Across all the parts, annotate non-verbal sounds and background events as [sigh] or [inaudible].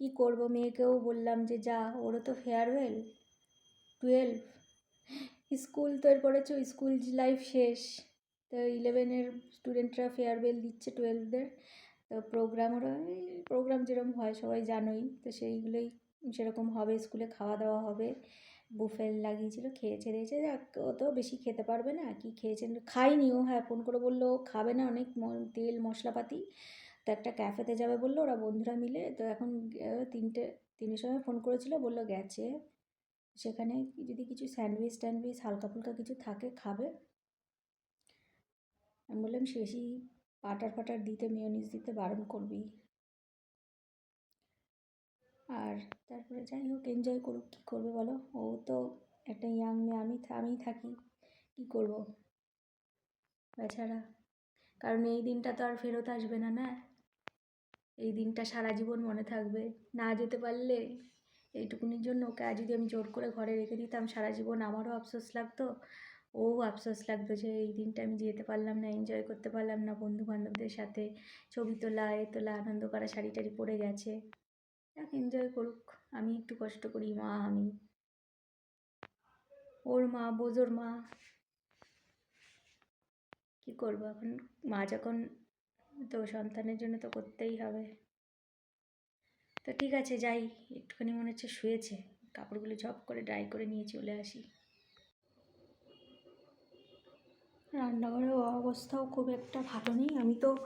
কি করব? মেয়েকেও বললাম যে, যা, ওরও তো ফেয়ারওয়েল টুয়েলভ স্কুল তো এরপরে স্কুল লাইফ শেষ। তো ইলেভেনের স্টুডেন্টরা ফেয়ারওয়েল দিচ্ছে টুয়েলভদের তো প্রোগ্রাম ওরা প্রোগ্রাম যেরকম হয়, সবাই জানোই। তো সেইগুলোই সেরকম হবে, স্কুলে খাওয়া দাওয়া হবে। বুফে লাগিয়েছিল, খেয়েছে, দিয়েছে। যাক, ও তো বেশি খেতে পারবে না। কি খেয়েছেন খাইনি ও হ্যাঁ ফোন করে বলল খাবে না অনেক তেল, মশলাপাতি। তো একটা ক্যাফেতে যাবে বলল, ওরা বন্ধুরা মিলে। তো এখন তিনটে, তিনের সময় ফোন করেছিল, বলল গেছে। সেখানে যদি কিছু স্যান্ডউইচ ট্যান্ডউইচ হালকা ফুলকা কিছু থাকে, খাবে। আমি বললাম বেশি পাটার ফাটার দিতে মেয়নিজ দিতে বারণ করবি আর তারপরে যাই হোক এনজয় করুক, কী করবে বলো? ও তো একটা ইয়াং মেয়ে, আমি আমি থাকি, কী করব? বেচারা। কারণ এই দিনটা তো আর ফেরত আসবে না না? এই দিনটা সারা জীবন মনে থাকবে। না যেতে পারলে এইটুকুনির জন্য ওকে আজ যদি আমি জোর করে ঘরে রেখে দিতাম, সারা জীবন আমারও আফসোস লাগতো। ও আফসোস লাগতো যে এই দিনটা আমি যেতে পারলাম না এনজয় করতে পারলাম না বন্ধু বান্ধবদের সাথে ছবি তোলা, এ তোলা, আনন্দ করা, শাড়ি টাড়ি পরে গেছে। যাক এনজয় করুক। আমি একটু কষ্ট করি, মা, আমি। ওর মা বোঝোর মা। কী করব এখন? মা যখন তো সন্তানের জন্য তো করতেই হবে। তো ঠিক আছে, যাই। একটুখানি মনে হচ্ছে শুয়েছে। কাপড়গুলো ঝপ করে ড্রাই করে নিয়ে চলে আসি। রান্নাঘরের অবস্থাও খুব একটা ভালো নেই। আমি তো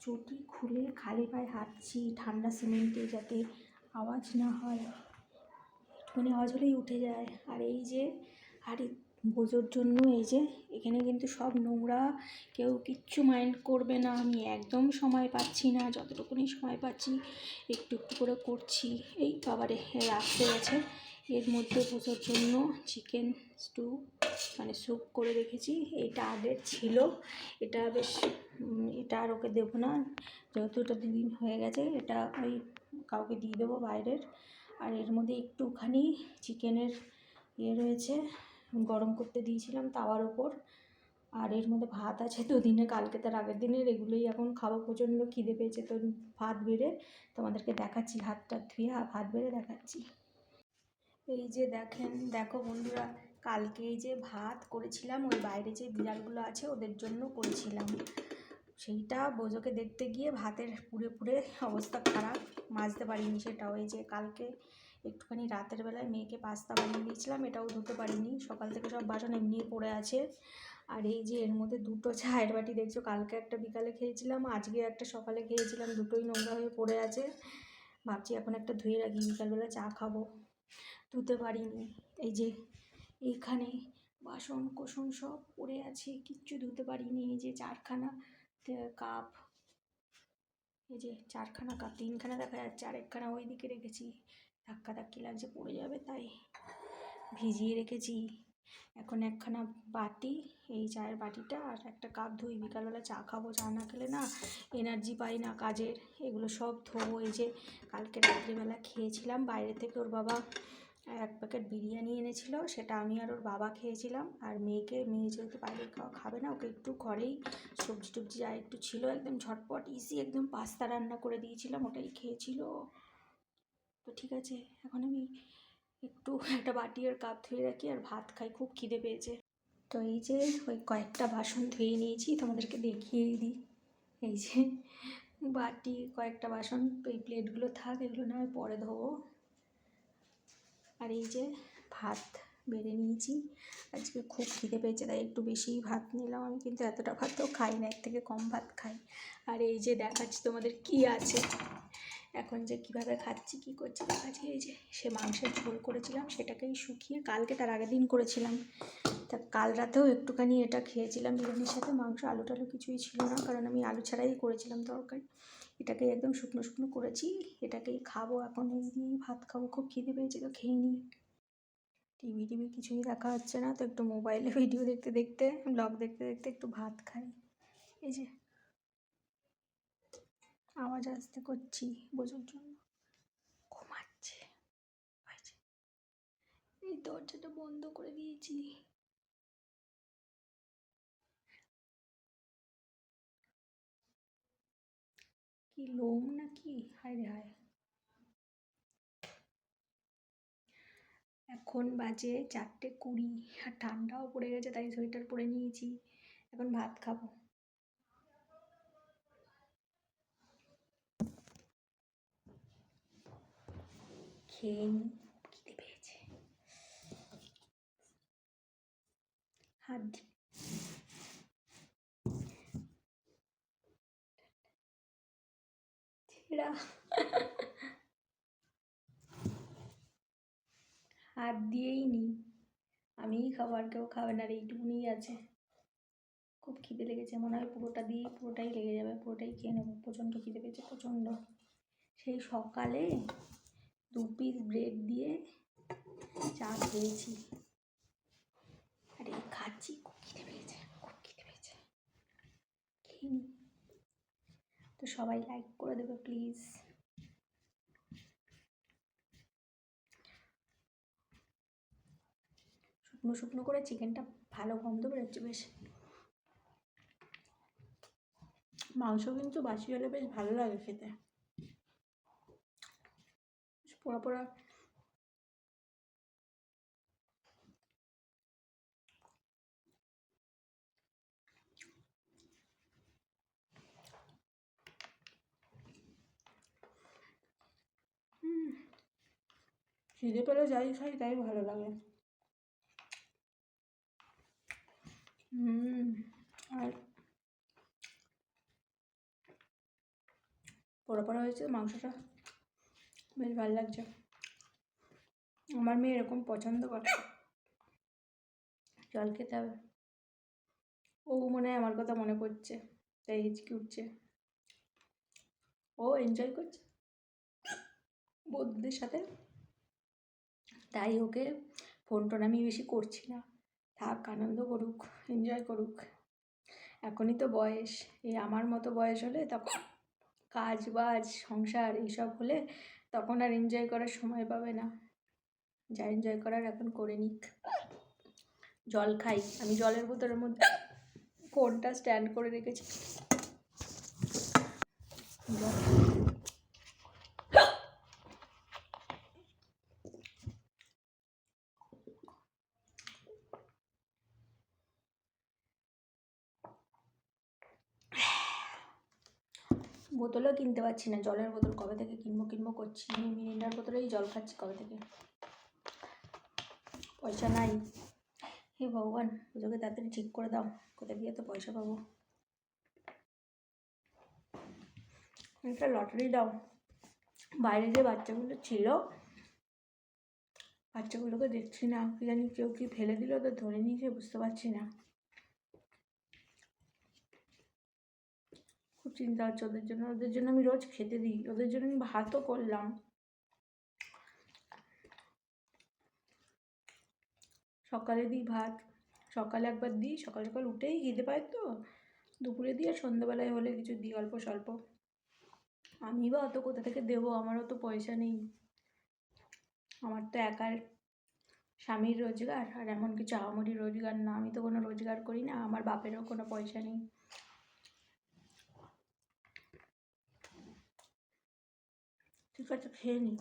চটি খুলে খালি পায়ে হাঁটছি, ঠান্ডা সিমেন্টে যাতে আওয়াজ না হয়। একটুখানি আওয়াজ হলেই উঠে যায়। আর এই যে হাড়ি বোঝোর জন্য এই যে এখানে কিন্তু সব নোংরা, কেউ কিচ্ছু মাইন্ড করবে না। আমি একদম সময় পাচ্ছি না, যতটুকুনি সময় পাচ্ছি একটু একটু করে করছি। এই বাবারে রাখতে গেছে। এর মধ্যে বোঝার জন্য চিকেন স্টু মানে স্যুপ করে রেখেছি। এইটা আগের ছিল। এটা বেশ এটা আর ওকে দেবো না। যেহেতু এটা দুদিন হয়ে গেছে, এটা ওই কাউকে দিয়ে দেবো বাইরের। আর এর মধ্যে একটুখানি চিকেনের ইয়ে রয়েছে। গরম করতে দিয়েছিলাম তাওয়ার ওপর। আর এর মধ্যে ভাত আছে তো দিনে, কালকে তার আগের দিনের এগুলোই এখন খাব। প্রচণ্ড খিদে পেয়েছে তো ভাত বেড়ে তোমাদেরকে দেখাচ্ছি, হাতটা ধুয়ে ভাত বেড়ে দেখাচ্ছি। এই যে দেখেন, দেখো বন্ধুরা, কালকে এই যে ভাত করেছিলাম, ওই বাইরে যে বিড়ালগুলো আছে ওদের জন্য করেছিলাম। সেইটা বোঝোকে দেখতে গিয়ে ভাতের পুড়ে পুরে অবস্থা খারাপ মাজতে পারিনি সেটাও। এই যে কালকে একটুখানি রাতের বেলায় মেয়েকে পাস্তা বানিয়ে দিয়েছিলাম, এটাও ধুতে পারিনি। সকাল থেকে সব বাসন এমনিই পড়ে আছে। আর এই যে এর মধ্যে দুটো চায়ের বাটি দেখছ, কালকে একটা বিকালে খেয়েছিলাম, আজকে একটা সকালে খেয়েছিলাম, দুটোই নোংরা হয়ে পড়ে আছে। ভাবছি এখন একটা ধুয়ে রাখি, বিকালবেলা চা খাব। ধুতে পারিনি। এই যে এইখানে বাসন কোসন সব পড়ে আছে, কিচ্ছু ধুতে পারিনি। এই যে চারখানা কাপ, এই যে চারখানা কাপ, তিনখানা দেখা যাচ্ছে, আরেকখানা ওই দিকে রেখেছি। ধাক্কা ধাক্কি লাগছে, পড়ে যাবে, তাই ভিজিয়ে রেখেছি। এখন একখানা বাটি, এই চায়ের বাটিটা, আর একটা কাপ ধুই। বিকালবেলা চা খাব, চা না খেলে না এনার্জি পাই না কাজের। এগুলো সব ধোবো, এই যে কালকে রাত্রিবেলা খেয়েছিলাম। বাইরে থেকে ওর বাবা এক প্যাকেট বিরিয়ানি এনেছিল, সেটা আমি আর ওর বাবা খেয়েছিলাম। আর মেয়েকে, মেয়ে যেহেতু বাইরের খাওয়া খাবে না, ওকে একটু ঘরেই সবজি টবজি যা একটু ছিল, একদম ঝটপট ইজি একদম পাস্তা রান্না করে দিয়েছিলাম, ওটাই খেয়েছিল। তো ঠিক আছে, এখন আমি একটু একটা বাটি আর কাপ ধুয়ে রাখি আর ভাত খাই, খুব খিদে পেয়েছে। তো এই যে ওই কয়েকটা বাসন ধুয়ে নিয়েছি, তোমাদেরকে দেখিয়েই দিই। এই যে বাটি, কয়েকটা বাসন, এই প্লেটগুলো থাক, এগুলো না পরে ধোবো। আর এই যে ভাত বেড়ে নিয়েছি, আজকে খুব খিদে পেয়েছে, তাই একটু বেশিই ভাত নিলাম আমি, কিন্তু এতটা ভাতও খাই না, এর থেকে কম ভাত খাই। আর এই যে দেখাচ্ছি তোমাদের কি আছে। এখন যে কীভাবে খাচ্ছি, কি করছি দেখাচ্ছি এই যে সে মাংসের ঝোল করেছিলাম, সেটাকেই শুকিয়ে কালকে তার আগের দিন করেছিলাম। তা কাল রাতেও একটুখানি এটা খেয়েছিলাম, বিরিয়ানির সাথে। মাংস, আলু টালু কিছুই ছিল না, কারণ আমি আলু ছাড়াই করেছিলাম তরকারি। এটাকে একদম শুকনো শুকনো করেছি, এটাকেই খাব এখন। এই দিয়েই ভাত খাব, খুব খিদে পেয়েছে তো খেয়ে নিই টিভি টিভি কিছুই দেখা হচ্ছে না, তো একটু মোবাইলে [laughs] ভিডিও দেখতে দেখতে, ব্লগ দেখতে দেখতে একটু ভাত খাই। এই যে আওয়াজ আসতে করছি বোঝার জন্য। ঘুমাচ্ছে। এই দরজাটা বন্ধ করে দিয়েছি। কি লোম নাকি? হায় রে হায়। এখন বাজে চারটে কুড়ি আর ঠান্ডাও পড়ে গেছে, তাই সোয়েটার পরে নিয়েছি। এখন ভাত খাব। খেয়ে নি খিদে পেয়েছে। হাত ছেঁড়া। হাত দিয়েই নি। আমিই খাব আর কেউ খাবে না আর এইটুকুনিই আছে। খুব খিদে লেগেছে। মনে হয় পুরোটা দিয়ে পুরোটাই লেগে যাবে। পুরোটাই খেয়ে নেব। প্রচণ্ড খিদে পেয়েছে, প্রচণ্ড। সেই সকালে দু পিস ব্রেড দিয়ে চা খেয়েছি। আর খাচ্ছি খুব খিদে পেয়েছে খুব খিদে পেয়েছে। তো সবাই লাইক করে দেবে প্লিজ শুকনো শুকনো করে চিকেনটা ভালো গন্ধ বেরোচ্ছে, বেশ। মাংস কিন্তু বাসি হলে বেশ ভালো লাগে খেতে। পোড়া পোড়া। খিদে পেলে যাই খাই, তাই ভালো লাগে। হুম, আর পোড়া পোড়া হয়েছে মাংসটা? বেশ ভালো লাগছে। আমার মেয়ে এরকম পছন্দ করে। জল খেতে হবে। ও মনে হয় আমার কথা মনে পড়ছে, তাই হিচকি উঠছে। ও এনজয় করছে? বন্ধুদের সাথে? তাই ওকে ফোন টোন আমি বেশি করছি না। থাক, আনন্দ করুক এনজয় করুক। এখনই তো বয়স। এই আমার মতো বয়স হলে তখন কাজ বাজ সংসার, এইসব হলে তখন আর এনজয় করার সময় পাবে না। যা এনজয় করার এখন করে নিক। জল খাই। আমি জলের বোতলের মধ্যে ফোনটা স্ট্যান্ড করে রেখেছি? বোতলও কিনতে পারছি না। জলের বোতল কবে থেকে কিনবো কিনবো করছি মিরিন্ডার বোতলেই জল খাচ্ছি কবে থেকে? পয়সা নাই। হে ভগবান, পুজোকে তাড়াতাড়ি ঠিক করে দাও। কোথায় গিয়ে তো পয়সা পাবো? একটা লটারি দাও। বাইরে যে বাচ্চাগুলো ছিল, বাচ্চাগুলোকে দেখছি না। কি জানি কেউ কি ফেলে দিল, তো ধরে নিয়েছে, বুঝতে পারছি না। খুব চিন্তা হচ্ছে ওদের জন্য। ওদের জন্য আমি রোজ খেতে দিই। ওদের জন্য আমি ভাতও করলাম। সকালে দিই ভাত। সকালে একবার দিই, সকাল সকাল উঠেই খিদে পায় তো। দুপুরে দিই আর সন্ধ্যাবেলায় হলে কিছু দিই অল্প স্বল্প। আমি বা অত কোথা থেকে দেবো? আমারও তো পয়সা নেই। আমার তো একার স্বামীর রোজগার আর এমন কিছু আহামরি রোজগার না। আমি তো কোনো রোজগার করি না। আমার বাপেরও কোনো পয়সা নেই। ঠিক আছে খেয়ে নি